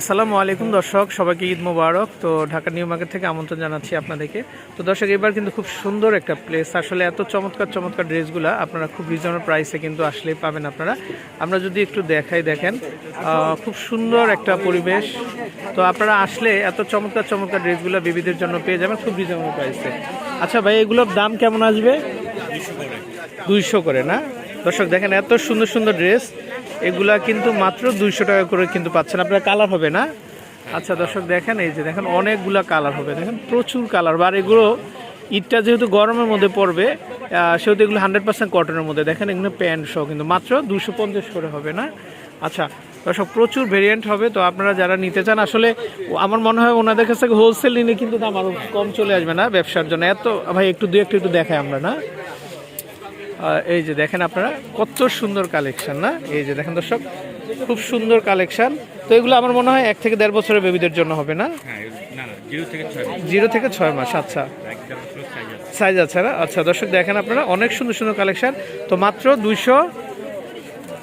আসসালামু আলাইকুম দর্শক সবাইকে ঈদ মোবারক। তো ঢাকা নিউ মার্কেট থেকে আমন্ত্রণ জানাচ্ছি আপনাদেরকে। তো দর্শক এবার কিন্তু খুব সুন্দর একটা প্লেস আসলে এত চমৎকার চমৎকার ড্রেসগুলো আপনারা খুব রিজনেবল প্রাইসে কিন্তু আসলেই পাবেন আপনারা। আমরা যদি একটু দেখাই দেখেন খুব সুন্দর একটা পরিবেশ। তো আপনারা আসলে এত চমৎকার চমৎকার ড্রেসগুলো বিবিদের জন্য পেয়ে যাবেন খুব রিজনেবল প্রাইসে আচ্ছা ভাই এগুলোর দাম কেমন আসবে? দুইশো করে না? দর্শক, দেখেন এত সুন্দর সুন্দর ড্রেস এগুলা কিন্তু মাত্র দুইশো টাকা করে কিন্তু পাচ্ছেন। আপনার কালার হবে না? আচ্ছা দর্শক, দেখেন এই যে, দেখেন অনেকগুলা কালার হবে। দেখেন প্রচুর কালার আর এগুলো ঈদটা যেহেতু গরমের মধ্যে পড়বে সেহেতু এগুলো হান্ড্রেড পার্সেন্ট কটনের মধ্যে। দেখেন এগুলো প্যান্ট সহ কিন্তু মাত্র দুশো পঞ্চাশ করে হবে না? আচ্ছা দর্শক, প্রচুর ভেরিয়েন্ট হবে। তো আপনারা যারা নিতে চান, আসলে আমার মনে হয় ওনাদের কাছ থেকে হোলসেল নিলে কিন্তু দাম আরও কম চলে আসবে না ব্যবসার জন্য। এত, ভাই, একটু দু একটু একটু দেখাই আমরা, না? এই যে দেখেন আপনারা কত সুন্দর কালেকশন না? এই যে দেখেন দর্শক খুব সুন্দর কালেকশন। তো এগুলো আমার মনে হয় এক থেকে দেড় বছরের বেবিদের জন্য হবে না? হ্যাঁ না জিরো থেকে ছয় মাস। জিরো থেকে ছয় মাস আচ্ছা। সাইজ আছে। না? আচ্ছা দর্শক দেখেন আপনারা অনেক সুন্দর সুন্দর কালেকশন। তো মাত্র দুইশো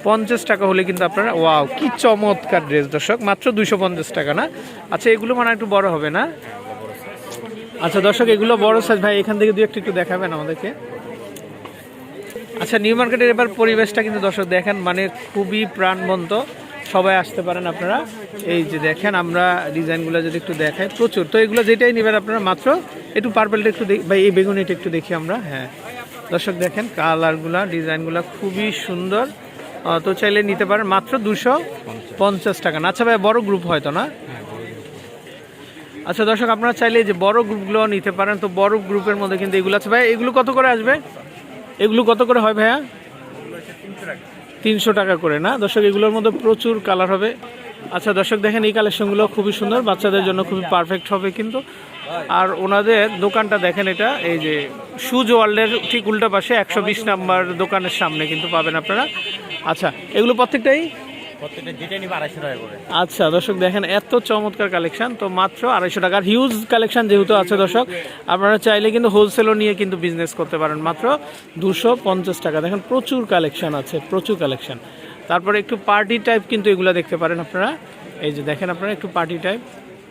পঞ্চাশ টাকা হলে কিন্তু আপনারা ওয়াও কি চমৎকার ড্রেস দর্শক মাত্র দুইশো পঞ্চাশ টাকা না? আচ্ছা এগুলো মানে একটু বড় হবে না? আচ্ছা দর্শক এগুলো বড় সাইজ ভাই এখান থেকে দু একটু একটু দেখাবেন আমাদেরকে। আচ্ছা নিউ মার্কেটের এবার পরিবেশটা কিন্তু দর্শক দেখেন মানে খুবই প্রাণবন্ত। সবাই আসতে পারেন আপনারা। এই যে দেখেন, আমরা ডিজাইনগুলো যদি একটু দেখাই, প্রচুর। তো এগুলো যেটাই নেবেন আপনারা, মাত্র একটু পার্পেলটা একটু দেখ- বা এই বেগুনিটা একটু দেখি আমরা হ্যাঁ। দর্শক দেখেন, কালারগুলা, ডিজাইনগুলো খুবই সুন্দর। তো চাইলে নিতে পারেন, মাত্র দুশো পঞ্চাশ টাকা না। আচ্ছা ভাই, বড় গ্রুপ হয়তো না? আচ্ছা দর্শক আপনারা চাইলে যে বড় গ্রুপগুলো নিতে পারেন, তো বড় গ্রুপের মধ্যে কিন্তু এগুলো আছে। ভাই, এগুলো কত করে আসবে? এগুলো কত করে হয় ভাইয়া? তিনশো টাকা করে, না? দর্শক, এগুলোর মধ্যে প্রচুর কালার হবে। আচ্ছা দর্শক, দেখেন, এই কালেকশনগুলো খুবই সুন্দর। বাচ্চাদের জন্য খুবই পারফেক্ট হবে কিন্তু। আর ওনাদের দোকানটা দেখেন এটা, এই যে সুজ ওয়ার্ল্ডের ঠিক উল্টা পাশে, একশো বিশ নাম্বার দোকানের সামনে কিন্তু পাবেন আপনারা। আচ্ছা এগুলো প্রত্যেকটাই? প্রত্যেকটা যেটা নিবে আড়াইশো টাকা করে। আচ্ছা দর্শক দেখেন এত চমৎকার কালেকশন তো মাত্র আড়াইশো টাকার হিউজ কালেকশন যেহেতু আছে দর্শক আপনারা চাইলে কিন্তু হোলসেলও নিয়ে কিন্তু বিজনেস করতে পারেন। মাত্র দুশো পঞ্চাশ টাকা। দেখেন প্রচুর কালেকশন আছে প্রচুর কালেকশন তারপরে একটু পার্টি টাইপ কিন্তু এগুলো দেখতে পারেন আপনারা। এই যে দেখেন আপনারা একটু পার্টি টাইপ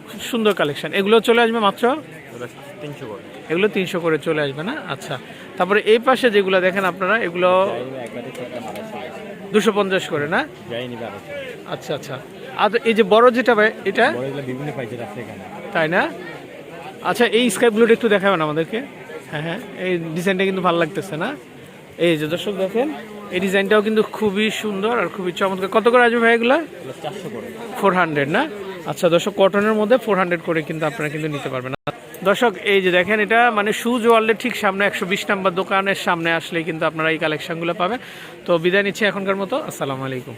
খুব সুন্দর কালেকশন এগুলো চলে আসবে মাত্র? তিনশো করে। এগুলো তিনশো করে চলে আসবে না? আচ্ছা। তারপরে এই পাশে যেগুলো দেখেন আপনারা এগুলো দুশো পঞ্চাশ করে না? আচ্ছা আচ্ছা। আর এই যে বড় যেটা ভাই এটা? বিভিন্ন প্রাইজের আছে এখানে। তাই না? আচ্ছা এই স্কাই ব্লুটা একটু দেখাবেন আমাদেরকে। হ্যাঁ হ্যাঁ এই ডিজাইনটা কিন্তু ভালো লাগতেছে না? এই যে দর্শক দেখেন এই ডিজাইনটাও কিন্তু খুবই সুন্দর আর খুবই চমৎকার। কত করে আসবে ভাই এগুলো? ফোর হান্ড্রেড না? আচ্ছা দর্শক কটনের মধ্যে ফোর হান্ড্রেড করে কিন্তু আপনারা কিন্তু নিতে পারবেন। দর্শক, এই যে দেখেন এটা মানে সুজ ওয়ার্ল্ডের ঠিক সামনে, একশো বিশ নাম্বার দোকানের সামনে আসলে কিন্তু আপনারা এই কালেকশনগুলো পাবেন। তো বিদায় নিচ্ছি এখনকার মতো। আসসালামু আলাইকুম।